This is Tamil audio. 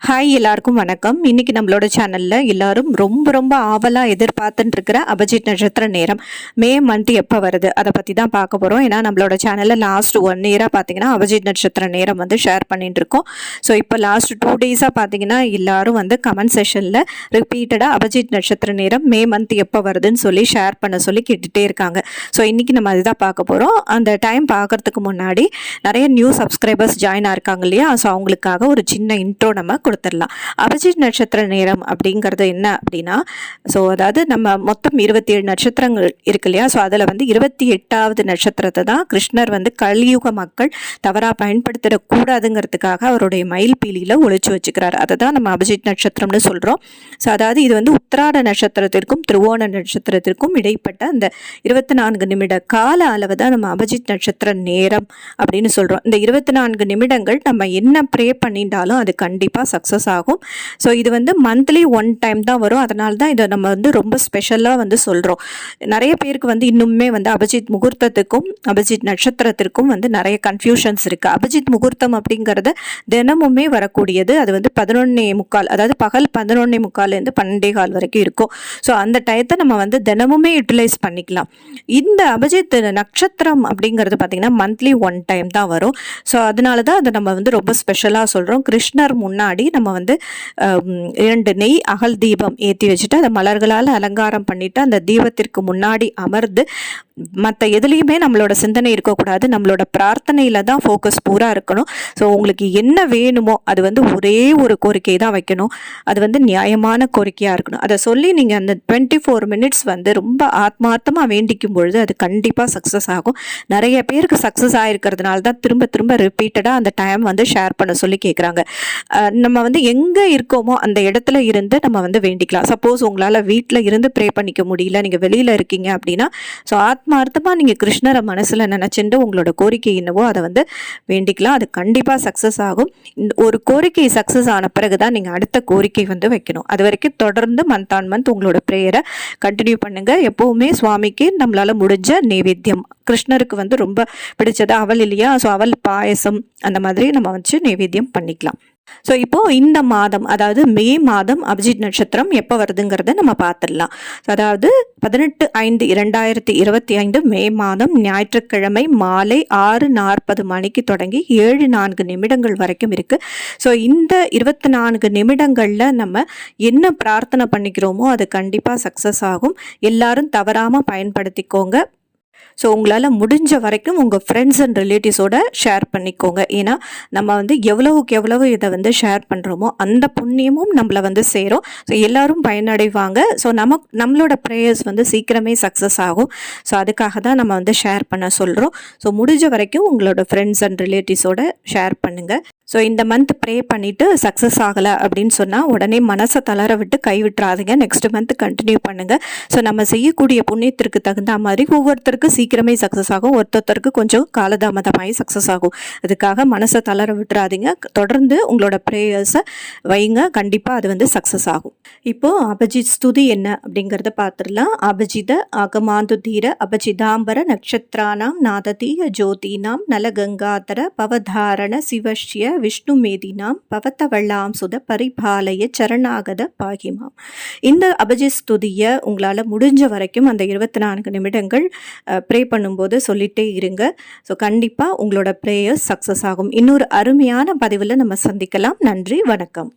ஹாய் எல்லாருக்கும் வணக்கம். இன்னைக்கு நம்மளோட சேனலில் எல்லாரும் ரொம்ப ரொம்ப ஆவலாக எதிர்பார்த்துட்டு இருக்கிற அபிஜித் நட்சத்திர நேரம். மே மந்த் எப்போ வருது? அதை பற்றி தான் பார்க்க போகிறோம் ஏன்னா நம்மளோட சேனலில் லாஸ்ட் ஒன் இயராக பார்த்தீங்கன்னா அபிஜித் நட்சத்திர நேரம் வந்து ஷேர் பண்ணிட்டு இருக்கோம் ஸோ இப்போ லாஸ்ட் டூ டேஸாக பார்த்தீங்கன்னா எல்லாரும் வந்து கமெண்ட் செஷனில் ரிப்பீட்டடாக அபிஜித் நட்சத்திர நேரம் மே மந்த் எப்போ வருதுன்னு சொல்லி ஷேர் பண்ண சொல்லி கேட்டுகிட்டே இருக்காங்க. ஸோ இன்றைக்கி நம்ம அதுதான் பார்க்க போகிறோம் அந்த டைம் பார்க்கறதுக்கு முன்னாடி நிறைய நியூ சப்ஸ்கிரைபர்ஸ் ஜாயின் ஆயிருக்காங்க இல்லையா? ஸோ அவங்களுக்காக ஒரு சின்ன இன்ட்ரோ நம்ம கொடுத்துடலாம். அபிஜித் நட்சத்திர நேரம் அப்படிங்கிறது என்ன அப்படின்னா ஸோ அதாவது நம்ம மொத்தம் இருபத்தி ஏழு நட்சத்திரங்கள் இருக்கு இல்லையா? ஸோ அதில் வந்து இருபத்தி எட்டாவது நட்சத்திரத்தை தான் கிருஷ்ணர் வந்து கலியுக மக்கள் தவறாக பயன்படுத்திடக்கூடாதுங்கிறதுக்காக அவருடைய மயில் பீலியில் ஒழிச்சு வச்சுக்கிறார். அதை தான் நம்ம அபிஜித் நட்சத்திரம்னு சொல்கிறோம் ஸோ அதாவது இது வந்து உத்திராட நட்சத்திரத்திற்கும் திருவோண நட்சத்திரத்திற்கும் இடைப்பட்ட அந்த இருபத்தி நான்கு நிமிட கால அளவு தான் நம்ம அபிஜித் நட்சத்திர நேரம் அப்படின்னு சொல்கிறோம் இந்த இருபத்தி நான்கு நிமிடங்கள் நம்ம என்ன ப்ரே பண்ணிட்டாலும் அது கண்டிப்பாக சக்ஸஸ் ஆகும். ஸோ இது வந்து மந்த்லி ஒன் டைம் தான் வரும். அதனால தான் இதை நம்ம வந்து ரொம்ப ஸ்பெஷலாக வந்து சொல்கிறோம் நிறைய பேருக்கு வந்து இன்னுமே வந்து அபிஜித் முகூர்த்தத்துக்கும் அபிஜித் நட்சத்திரத்திற்கும் வந்து நிறைய கன்ஃபியூஷன்ஸ் இருக்குது அபிஜித் முகூர்த்தம் அப்படிங்கிறது தினமுமே வரக்கூடியது. அது வந்து பதினொன்னே முக்கால் அதாவது பகல் பதினொன்னே முக்கால்லேருந்து பன்னெண்டே கால் வரைக்கும் இருக்கும். ஸோ அந்த டயத்தை நம்ம வந்து தினமுமே யூட்டிலைஸ் பண்ணிக்கலாம். இந்த அபிஜித் நட்சத்திரம் அப்படிங்கிறது பார்த்திங்கன்னா மந்த்லி ஒன் டைம் தான் வரும். ஸோ அதனால தான் அதை நம்ம வந்து ரொம்ப ஸ்பெஷலாக சொல்கிறோம் கிருஷ்ணர் முன்னாடி நம்ம வந்து இரண்டு நெய் அகல் தீபம் ஏற்றி வச்சுட்டு அதை மலர்களால் அலங்காரம் பண்ணிவிட்டு அந்த தீபத்திற்கு முன்னாடி அமர்ந்து மற்ற எதுலேயுமே நம்மளோட சிந்தனை இருக்கக்கூடாது. நம்மளோட பிரார்த்தனையில் தான் ஃபோக்கஸ் பூரா இருக்கணும். ஸோ உங்களுக்கு என்ன வேணுமோ அது வந்து ஒரே ஒரு கோரிக்கை தான் வைக்கணும். அது வந்து நியாயமான கோரிக்கையாக இருக்கணும். அதை சொல்லி நீங்கள் அந்த டுவெண்ட்டி ஃபோர் மினிட்ஸ் வந்து ரொம்ப ஆத்மார்த்தமாக வேண்டிக்கும் பொழுது அது கண்டிப்பாக சக்ஸஸ் ஆகும். நிறைய பேருக்கு சக்ஸஸ் ஆகிருக்கிறதுனால தான் திரும்ப திரும்ப ரிப்பீட்டடாக அந்த டைம் வந்து ஷேர் பண்ண சொல்லி கேட்குறாங்க நம்ம வந்து எங்கே இருக்கோமோ அந்த இடத்துல இருந்து நம்ம வந்து வேண்டிக்கலாம். சப்போஸ் உங்களால் வீட்டில் இருந்து ப்ரே பண்ணிக்க முடியல நீங்கள் வெளியில் இருக்கீங்க அப்படின்னா ஸோ ஆத்மார்த்தமாக நீங்கள் கிருஷ்ணரை மனசில் நினச்சிட்டு உங்களோட கோரிக்கை என்னவோ அதை வந்து வேண்டிக்கலாம். அது கண்டிப்பாக சக்ஸஸ் ஆகும். இந்த ஒரு கோரிக்கை சக்ஸஸ் ஆன பிறகு தான் நீங்கள் அடுத்த கோரிக்கை வந்து வைக்கணும். அது வரைக்கும் தொடர்ந்து மந்த் ஆன் மந்த் உங்களோட ப்ரேயரை கண்டினியூ பண்ணுங்கள் எப்போவுமே சுவாமிக்கு நம்மளால் முடிஞ்ச நைவேத்தியம். கிருஷ்ணருக்கு வந்து ரொம்ப பிடிச்சது அவள் இல்லையா? ஸோ அவள் பாயசம் அந்த மாதிரி நம்ம வச்சு நைவேத்தியம் பண்ணிக்கலாம். ஸோ இப்போது இந்த மாதம் அதாவது மே மாதம் அபிஜித் நட்சத்திரம் எப்போ வருதுங்கிறத நம்ம பார்த்துடலாம். அதாவது பதினெட்டு ஐந்து இரண்டாயிரத்தி இருபத்தி ஐந்து மே மாதம் ஞாயிற்றுக்கிழமை மாலை ஆறு நாற்பது மணிக்கு தொடங்கி ஏழு நான்கு நிமிடங்கள் வரைக்கும் இருக்குது ஸோ இந்த இருபத்தி நான்கு நிமிடங்களில் நம்ம என்ன பிரார்த்தனை பண்ணிக்கிறோமோ அது கண்டிப்பாக சக்ஸஸ் ஆகும். எல்லாரும் தவறாமல் பயன்படுத்திக்கோங்க. ஸோ உங்களால் முடிஞ்ச வரைக்கும் உங்கள் ஃப்ரெண்ட்ஸ் அண்ட் ரிலேட்டிவ்ஸோட ஷேர் பண்ணிக்கோங்க. ஏன்னா நம்ம வந்து எவ்வளவுக்கு எவ்வளவு இதை வந்து ஷேர் பண்ணுறோமோ அந்த புண்ணியமும் நம்மளை வந்து சேரும். ஸோ எல்லோரும் பயனடைவாங்க. ஸோ நமக்கு நம்மளோட ப்ரேயர்ஸ் வந்து சீக்கிரமே சக்ஸஸ் ஆகும். ஸோ அதுக்காக தான் நம்ம வந்து ஷேர் பண்ண சொல்கிறோம் ஸோ முடிஞ்ச வரைக்கும் உங்களோட ஃப்ரெண்ட்ஸ் அண்ட் ரிலேட்டிவ்ஸோட ஷேர் பண்ணுங்கள் ஸோ இந்த மந்த் ப்ரே பண்ணிவிட்டு சக்ஸஸ் ஆகலை அப்படின்னு சொன்னால் உடனே மனசை தளர விட்டு கைவிட்டுறாதீங்க நெக்ஸ்ட் மந்த் கண்டினியூ பண்ணுங்கள் ஸோ நம்ம செய்யக்கூடிய புண்ணியத்திற்கு தகுந்த மாதிரி ஒவ்வொருத்தருக்கு சீக்கிரமே சக்ஸஸ் ஆகும். ஒருத்தருக்கு கொஞ்சம் காலதாமதமாகி சக்ஸஸ் ஆகும். அதுக்காக மனசை தளர விட்டுறாதீங்க. தொடர்ந்து உங்களோட ப்ரேயர்ஸை வைங்க. கண்டிப்பாக அது வந்து சக்ஸஸ் ஆகும். இப்போது அபஜித் ஸ்துதி என்ன அப்படிங்கிறத பார்த்துடலாம் அபஜித அகமாந்து தீர அபஜிதாம்பர நட்சத்திரானாம் நாததீய ஜோதினாம் நலகங்காதர பவதாரண சிவஷ்ய விஷ்ணு மேதினாம் பவத்தவள்ளாம் சுத பரிபாலய சரணாகத பாகிமாம். இந்த அபஜித் ஸ்துதியை உங்களால் முடிஞ்ச வரைக்கும் அந்த இருபத்தி நான்கு நிமிடங்கள் ப்ரே பண்ணும்போது சொல்லிகிட்டே இருங்க. ஸோ கண்டிப்பாக உங்களோட ப்ரேயர்ஸ் சக்ஸஸ் ஆகும். இன்னொரு அருமையான பதிவில் நம்ம சந்திக்கலாம். நன்றி வணக்கம்.